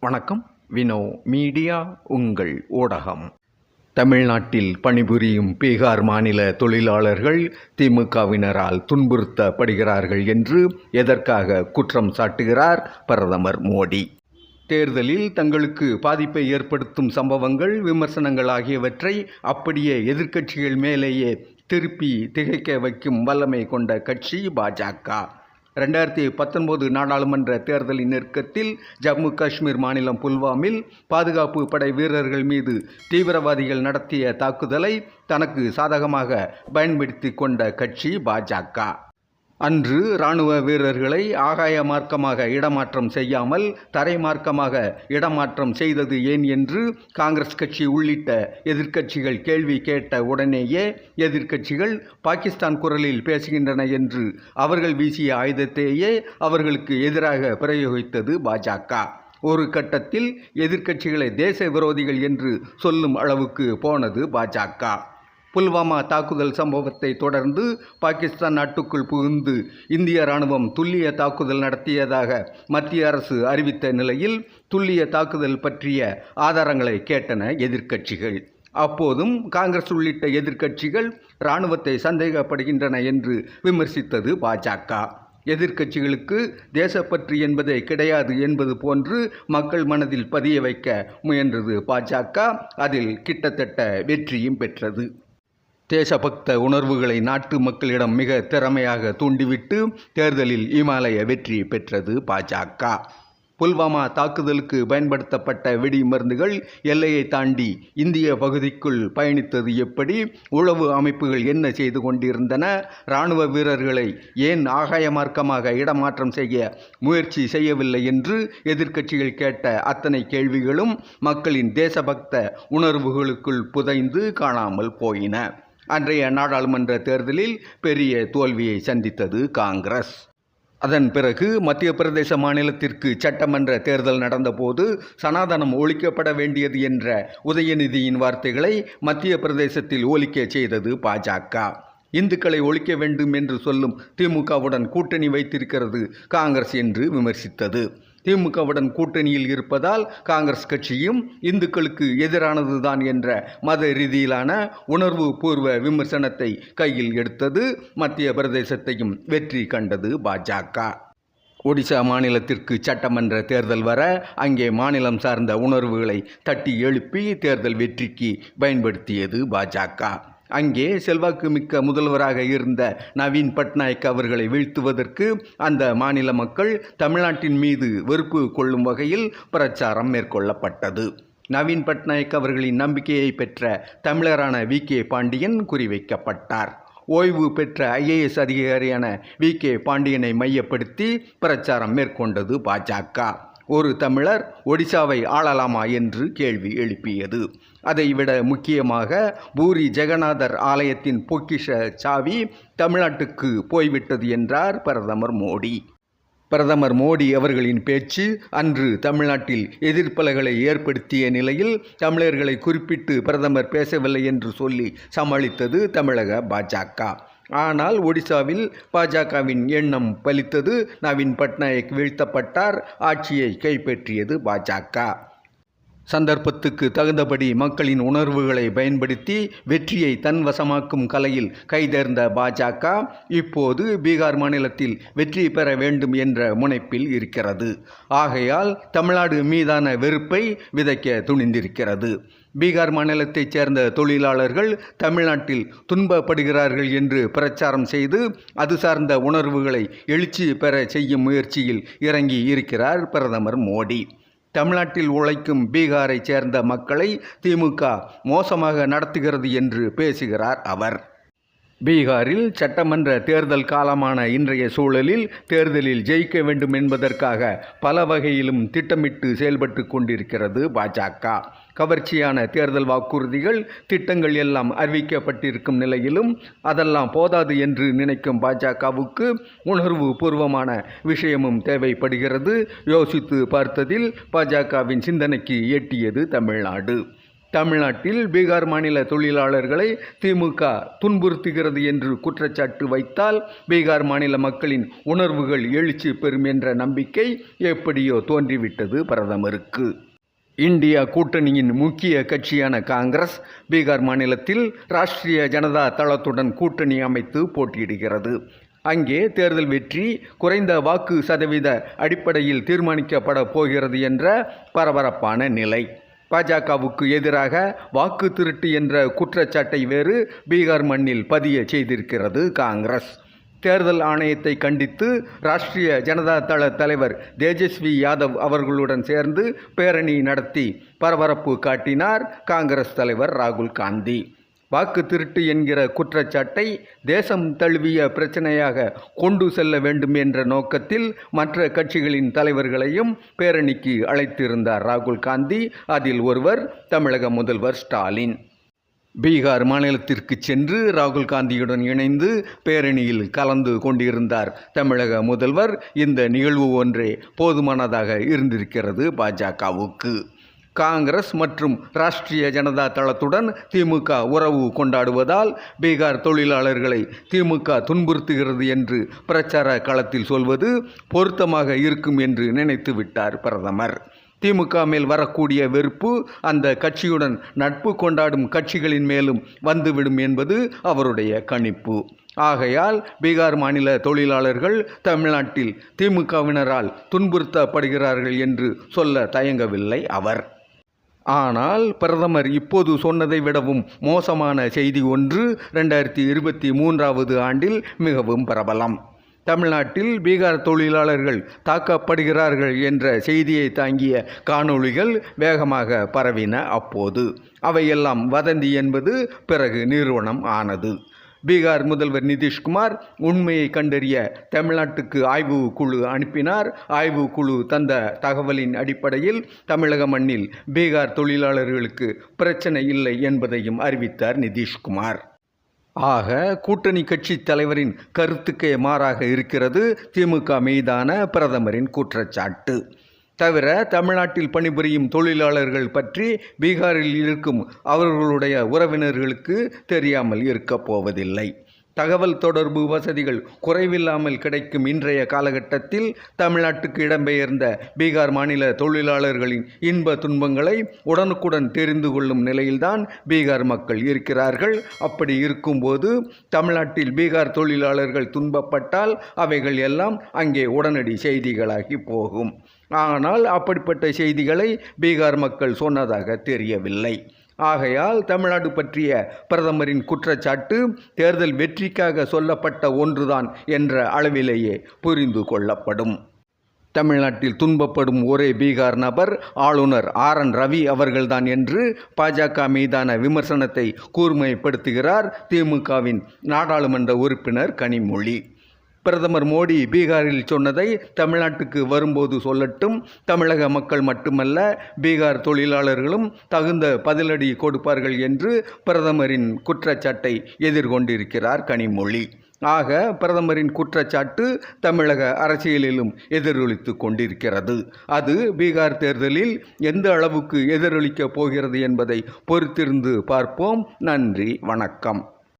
வணக்கம். வினோ மீடியா உங்கள் ஊடகம். தமிழ்நாட்டில் பணிபுரியும் பீகார் மாநில தொழிலாளர்கள் திமுகவினரால் துன்புறுத்தப்படுகிறார்கள் என்று எதற்காக குற்றம் சாட்டுகிறார் பிரதமர் மோடி? தேர்தலில் தங்களுக்கு பாதிப்பை ஏற்படுத்தும் சம்பவங்கள் விமர்சனங்கள் ஆகியவற்றை அப்படியே எதிர்க்கட்சிகள் மேலேயே திருப்பி திகைக்க வைக்கும் வல்லமை கொண்ட கட்சி பாஜக ரெண்டாயிரத்தி பத்தொன்பது நாடாளுமன்ற தேர்தலின் நெருக்கத்தில் ஜம்மு காஷ்மீர் மாநிலம் புல்வாமில் பாதுகாப்பு படை வீரர்கள் மீது தீவிரவாதிகள் நடத்திய தாக்குதலை தனக்கு சாதகமாக பயன்படுத்தி கொண்ட கட்சி பாஜக. அன்று இராணுவ வீரர்களை ஆகாய மார்க்கமாக இடமாற்றம் செய்யாமல் தரை மார்க்கமாக இடமாற்றம் செய்தது ஏன் என்று காங்கிரஸ் கட்சி உள்ளிட்ட எதிர்க்கட்சிகள் கேள்வி கேட்ட உடனேயே எதிர்க்கட்சிகள் பாகிஸ்தான் குரலில் பேசுகின்றன என்று அவர்கள் வீசிய ஆயுதத்தையே அவர்களுக்கு எதிராக பிரயோகித்தது பாஜக. ஒரு கட்டத்தில் எதிர்க்கட்சிகளை தேச விரோதிகள் என்று சொல்லும் அளவுக்கு போனது பாஜக. புல்வாமா தாக்குதல் சம்பவத்தை தொடர்ந்து பாகிஸ்தான் நாட்டுக்குள் புகுந்து இந்திய ராணுவம் துல்லிய தாக்குதல் நடத்தியதாக மத்திய அரசு அறிவித்த நிலையில் துல்லிய தாக்குதல் பற்றிய ஆதாரங்களை கேட்டன எதிர்க்கட்சிகள். அப்போதும் காங்கிரஸ் உள்ளிட்ட எதிர்க்கட்சிகள் இராணுவத்தை சந்தேகப்படுகின்றன என்று விமர்சித்தது பாஜக. எதிர்க்கட்சிகளுக்கு தேசப்பற்று என்பதே கிடையாது என்பது போன்று மக்கள் மனதில் பதிய வைக்க முயன்றது பாஜக. அதில் கிட்டத்தட்ட வெற்றியும் பெற்றது. தேசபக்த உணர்வுகளை நாட்டு மக்களிடம் மிக திறமையாக தூண்டிவிட்டு தேர்தலில் இமாலய வெற்றி பெற்றது பாஜக. புல்வாமா தாக்குதலுக்கு பயன்படுத்தப்பட்ட வெடி மருந்துகள் எல்லையை தாண்டி இந்திய பகுதிக்குள் பயணித்தது எப்படி? உளவு அமைப்புகள் என்ன செய்து கொண்டிருந்தன? இராணுவ வீரர்களை ஏன் ஆகாய மார்க்கமாக இடமாற்றம் செய்ய முயற்சி செய்யவில்லை என்று எதிர்க்கட்சிகள் கேட்ட அத்தனை கேள்விகளும் மக்களின் தேசபக்த உணர்வுகளுக்குள் புதைந்து காணாமல் போயின. அன்றைய நாடாளுமன்ற தேர்தலில் பெரிய தோல்வியை சந்தித்தது காங்கிரஸ். அதன் பிறகு மத்திய பிரதேச மாநிலத்திற்கு சட்டமன்ற தேர்தல் நடந்தபோது சனாதனம் ஒழிக்கப்பட வேண்டியது என்ற உதயநிதியின் வார்த்தைகளை மத்திய பிரதேசத்தில் ஒலிக்க செய்தது பாஜக. இந்துக்களை ஒழிக்க வேண்டும் என்று சொல்லும் திமுகவுடன் கூட்டணி வைத்திருக்கிறது காங்கிரஸ் என்று விமர்சித்தது. திமுகவுடன் கூட்டணியில் இருப்பதால் காங்கிரஸ் கட்சியும் இந்துக்களுக்கு எதிரானதுதான் என்ற மத ரீதியிலான உணர்வு பூர்வ விமர்சனத்தை கையில் எடுத்தது மத்திய பிரதேசத்தையும் வெற்றி கண்டது பாஜக. ஒடிசா மாநிலத்திற்கு சட்டமன்ற தேர்தல் வர அங்கே மாநிலம் சார்ந்த உணர்வுகளை தட்டி எழுப்பி தேர்தல் வெற்றிக்கு பயன்படுத்தியது பாஜக. அங்கே செல்வாக்கு மிக்க முதல்வராக இருந்த நவீன் பட்நாயக் அவர்களை வீழ்த்துவதற்கு அந்த மாநில மக்கள் தமிழ்நாட்டின் மீது வெறுப்பு கொள்ளும் வகையில் பிரச்சாரம் மேற்கொள்ளப்பட்டது. நவீன் பட்நாயக் அவர்களின் நம்பிக்கையை பெற்ற தமிழரான வி. கே. பாண்டியன் குறிவைக்கப்பட்டார். ஓய்வு பெற்ற ஐஏஎஸ் அதிகாரியான வி. கே. பாண்டியனை மையப்படுத்தி பிரச்சாரம் மேற்கொண்டது பாஜக ஒரு தமிழர் ஒடிசாவை ஆளலாமா என்று கேள்வி எழுப்பியது. அதைவிட முக்கியமாக பூரி ஜெகநாதர் ஆலயத்தின் பொக்கிஷ சாவி தமிழ்நாட்டுக்கு போய்விட்டது என்றார் பிரதமர் மோடி. பிரதமர் மோடி அவர்களின் பேச்சு அன்று தமிழ்நாட்டில் எதிர்ப்பலைகளை ஏற்படுத்திய நிலையில் தமிழர்களை குறிப்பிட்டு பிரதமர் பேசவில்லை என்று சொல்லி சமாளித்தது தமிழக பாஜக. ஆனால் ஒடிசாவில் பாஜகவின் எண்ணம் பலித்தது. நவீன் பட்நாயக் வீழ்த்தப்பட்டார். ஆட்சியை கைப்பற்றியது பாஜக. சந்தர்ப்பத்துக்கு தகுந்தபடி மக்களின் உணர்வுகளை பயன்படுத்தி வெற்றியை தன்வசமாக்கும் கலையில் கைதேர்ந்த பாஜக இப்போது பீகார் மாநிலத்தில் வெற்றி பெற வேண்டும் என்ற முனைப்பில் இருக்கிறது. ஆகையால் தமிழ்நாடு மீதான வெறுப்பை விதைக்க துணிந்திருக்கிறது. பீகார் மாநிலத்தைச் சேர்ந்த தொழிலாளர்கள் தமிழ்நாட்டில் துன்பப்படுகிறார்கள் என்று பிரச்சாரம் செய்து அது சார்ந்த உணர்வுகளை எழுச்சி பெற செய்யும் முயற்சியில் இறங்கி இருக்கிறார் பிரதமர் மோடி. தமிழ்நாட்டில் உழைக்கும் பீகாரைச் சேர்ந்த மக்களை திமுக மோசமாக நடத்துகிறது என்று பேசுகிறார் அவர். பீகாரில் சட்டமன்ற தேர்தல் காலமான இன்றைய சூழலில் தேர்தலில் ஜெயிக்க வேண்டும் என்பதற்காக பல வகையிலும் திட்டமிட்டு செயல்பட்டு கொண்டிருக்கிறது பாஜக. கவர்ச்சியான தேர்தல் வாக்குறுதிகள் திட்டங்கள் எல்லாம் அறிவிக்கப்பட்டிருக்கும் நிலையிலும் அதெல்லாம் போதாது என்று நினைக்கும் பாஜகவுக்கு உணர்வு பூர்வமான விஷயமும் தேவைப்படுகிறது. யோசித்து பார்த்ததில் பாஜகவின் சிந்தனைக்கு எட்டியது தமிழ்நாடு. தமிழ்நாட்டில் பீகார் மாநில தொழிலாளர்களை திமுக துன்புறுத்துகிறது என்று குற்றச்சாட்டு வைத்தால் பீகார் மாநில மக்களின் உணர்வுகள் எழுச்சி பெறும் என்ற நம்பிக்கை எப்படியோ தோன்றிவிட்டது பிரதமருக்கு. இந்தியா கூட்டணியின் முக்கிய கட்சியான காங்கிரஸ் பீகார் மாநிலத்தில் ராஷ்டிரிய ஜனதா தளத்துடன் கூட்டணி அமைத்து போட்டியிடுகிறது. அங்கே தேர்தல் வெற்றி குறைந்த வாக்கு சதவீத அடிப்படையில் தீர்மானிக்கப்பட போகிறது என்ற பரபரப்பான நிலை. பாஜகவுக்கு எதிராக வாக்கு திருட்டு என்ற குற்றச்சாட்டை வேறு பீகார் மண்ணில் பதிய செய்திருக்கிறது காங்கிரஸ். தேர்தல் ஆணையத்தை கண்டித்து ராஷ்டிரிய ஜனதா தள தலைவர் தேஜஸ்வி யாதவ் அவர்களுடன் சேர்ந்து பேரணி நடத்தி பரபரப்பு காட்டினார் காங்கிரஸ் தலைவர் ராகுல் காந்தி. வாக்கு திருட்டு என்கிற குற்றச்சாட்டை தேசம் தழுவிய பிரச்சனையாக கொண்டு செல்ல வேண்டும் என்ற நோக்கத்தில் மற்ற கட்சிகளின் தலைவர்களையும் பேரணிக்கு அழைத்திருந்தார் ராகுல் காந்தி. அதில் ஒருவர் தமிழக முதல்வர் ஸ்டாலின். பீகார் மாநிலத்திற்கு சென்று ராகுல் காந்தியுடன் இணைந்து பேரணியில் கலந்து கொண்டிருந்தார். தமிழக முதல்வர் இந்த நிகழ்வு ஒன்றே போதுமானதாக இருந்திருக்கிறது பாஜகவுக்கு. காங்கிரஸ் மற்றும் ராஷ்டிரிய ஜனதா தளத்துடன் திமுக உறவு கொண்டாடுவதால் பீகார் தொழிலாளர்களை திமுக துன்புறுத்துகிறது என்று பிரச்சார களத்தில் சொல்வது பொருத்தமாக இருக்கும் என்று நினைத்து விட்டார் பிரதமர். திமுக மேல் வரக்கூடிய வெறுப்பு அந்த கட்சியுடன் நட்பு கொண்டாடும் கட்சிகளின் மேலும் வந்துவிடும் என்பது அவருடைய கணிப்பு. ஆகையால் பீகார் மாநில தொழிலாளர்கள் தமிழ்நாட்டில் திமுகவினரால் துன்புறுத்தப்படுகிறார்கள் என்று சொல்ல தயங்கவில்லை அவர். ஆனால் பிரதமர் இப்போது சொன்னதை விடவும் மோசமான செய்தி ஒன்று ரெண்டாயிரத்தி இருபத்தி மூன்றாவது ஆண்டில் மிகவும் பிரபலம். தமிழ்நாட்டில் பீகார் தொழிலாளர்கள் தாக்கப்படுகிறார்கள் என்ற செய்தியை தாங்கிய காணொளிகள் வேகமாக பரவின அப்போது. அவையெல்லாம் வதந்தி என்பது பிறகு நிறுவனம் ஆனது. பீகார் முதல்வர் நிதிஷ்குமார் உண்மையை கண்டறிய தமிழ்நாட்டுக்கு ஆய்வு குழு அனுப்பினார். ஆய்வு குழு தந்த தகவலின் அடிப்படையில் தமிழக மண்ணில் பீகார் தொழிலாளர்களுக்கு பிரச்சனை இல்லை என்பதையும் அறிவித்தார் நிதிஷ்குமார். ஆக கூட்டணி கட்சி தலைவரின் கருத்துக்கே மாறாக இருக்கிறது திமுக மீதான பிரதமரின் குற்றச்சாட்டு. தவிர தமிழ்நாட்டில் பணிபுரியும் தொழிலாளர்கள் பற்றி பீகாரில் இருக்கும் அவர்களுடைய உறவினர்களுக்கு தெரியாமல் இருக்கப் போவதில்லை. தகவல் தொடர்பு வசதிகள் குறைவில்லாமல் கிடைக்கும் இன்றைய காலகட்டத்தில் தமிழ்நாட்டுக்கு இடம்பெயர்ந்த பீகார் மாநில தொழிலாளர்களின் இன்ப துன்பங்களை உடனுக்குடன் தெரிந்து கொள்ளும் நிலையில்தான் பீகார் மக்கள் இருக்கிறார்கள். அப்படி இருக்கும்போது தமிழ்நாட்டில் பீகார் தொழிலாளர்கள் துன்பப்பட்டால் அவைகள் எல்லாம் அங்கே உடனடி செய்திகளாகி போகும். ஆனால் அப்படிப்பட்ட செய்திகளை பீகார் மக்கள் சொன்னதாக தெரியவில்லை. ஆகையால் தமிழ்நாடு பற்றிய பிரதமரின் குற்றச்சாட்டு தேர்தல் வெற்றிக்காக சொல்லப்பட்ட ஒன்றுதான் என்ற அளவிலேயே புரிந்து கொள்ளப்படும். தமிழ்நாட்டில் துன்பப்படும் ஒரே பீகார் நபர் ஆளுநர் ஆர் என் ரவி அவர்கள்தான் என்று பாஜக மீதான விமர்சனத்தை கூர்மைப்படுத்துகிறார் திமுகவின் நாடாளுமன்ற உறுப்பினர் கனிமொழி. பிரதமர் மோடி பீகாரில் சொன்னதை தமிழ்நாட்டுக்கு வரும்போது சொல்லட்டும். தமிழக மக்கள் மட்டுமல்ல பீகார் தொழிலாளர்களும் தகுந்த பதிலடி கொடுப்பார்கள் என்று பிரதமரின் குற்றச்சாட்டை எதிர்கொண்டிருக்கிறார் கனிமொழி. ஆக பிரதமரின் குற்றச்சாட்டு தமிழக அரசியலிலும் எதிரொலித்து கொண்டிருக்கிறது. அது பீகார் தேர்தலில் எந்த அளவுக்கு எதிரொலிக்கப் போகிறது என்பதை பொறுத்திருந்து பார்ப்போம். நன்றி வணக்கம்.